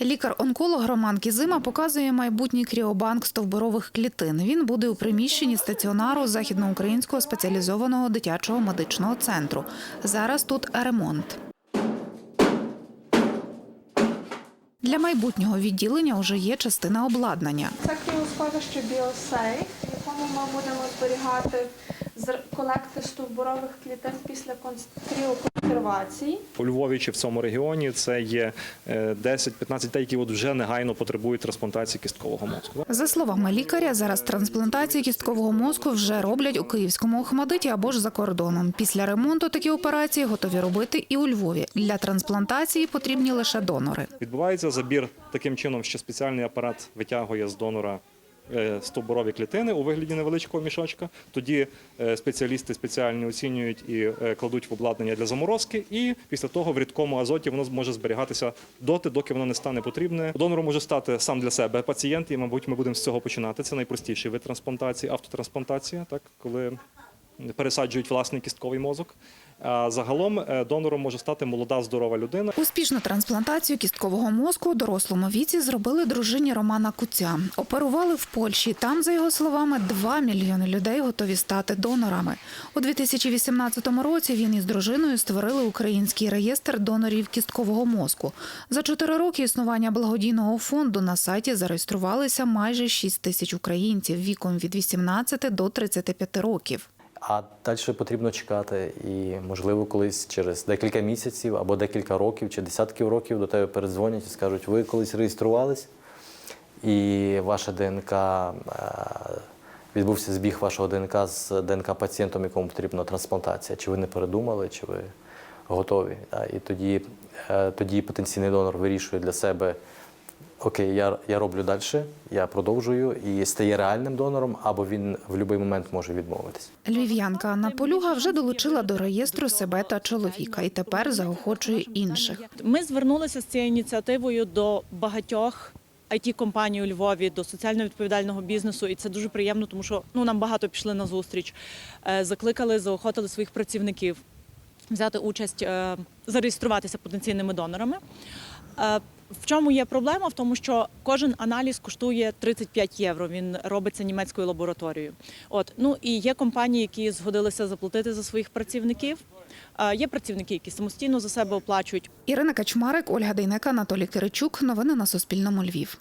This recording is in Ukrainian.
Лікар-онколог Роман Кізима показує майбутній кріобанк стовбурових клітин. Він буде у приміщенні стаціонару західноукраїнського спеціалізованого дитячого медичного центру. Зараз тут ремонт. Для майбутнього відділення вже є частина обладнання. Це кріосховище біосейф, в якому ми будемо зберігати колекти стовбурових клітин після кон- кріоконсервації. У Львові чи в цьому регіоні це є е, 10-15 дітей, які от вже негайно потребують трансплантації кісткового мозку. За словами лікаря, зараз трансплантації кісткового мозку вже роблять у Київському Охмадиті або ж за кордоном. Після ремонту такі операції готові робити і у Львові. Для трансплантації потрібні лише донори. Відбувається забір таким чином, що спеціальний апарат витягує з донора е, стовбурові клітини у вигляді невеличкого мішочка. Тоді е, спеціалісти спеціально оцінюють і е, кладуть в обладнання для заморозки. І після того в рідкому азоті воно може зберігатися доти, доки воно не стане потрібне. Донором може стати сам для себе пацієнт, і, мабуть, ми будемо з цього починати. Це найпростіший вид трансплантації, автотрансплантація, так коли пересаджують власний кістковий мозок. Загалом е, донором може стати молода здорова людина. Успішну трансплантацію кісткового мозку у дорослому віці зробили дружині Романа Куця. Оперували в Польщі. Там, за його словами, 2 мільйони людей готові стати донорами. У 2018 році він із дружиною створили український реєстр донорів кісткового мозку. За чотири роки існування благодійного фонду на сайті зареєструвалися майже 6 тисяч українців віком від 18 до 35 років. А далі потрібно чекати, і можливо, колись через декілька місяців або декілька років чи десятків років до тебе передзвонять і скажуть, ви колись реєструвались, і ваша ДНК е, відбувся збіг вашого ДНК з ДНК пацієнтом, якому потрібна трансплантація. Чи ви не передумали, чи ви готові? І тоді, е, тоді потенційний донор вирішує для себе. Окей, я, я роблю далі, я продовжую і стає реальним донором, або він в будь-який момент може відмовитись. Львів'янка Анна Полюга вже долучила до реєстру себе та чоловіка і тепер заохочує інших. Ми звернулися з цією ініціативою до багатьох it компаній у Львові, до соціально відповідального бізнесу, і це дуже приємно, тому що ну нам багато пішли на зустріч. Е, Закликали, заохотили своїх працівників взяти участь, е, зареєструватися потенційними донорами. Е, В чому є проблема? В тому, що кожен аналіз коштує 35 євро. Він робиться німецькою лабораторією. От ну і є компанії, які згодилися заплатити за своїх працівників. Е, Є працівники, які самостійно за себе оплачують. Ірина Качмарик, Ольга Дейнека, Анатолій Киричук. Новини на Суспільному. Львів.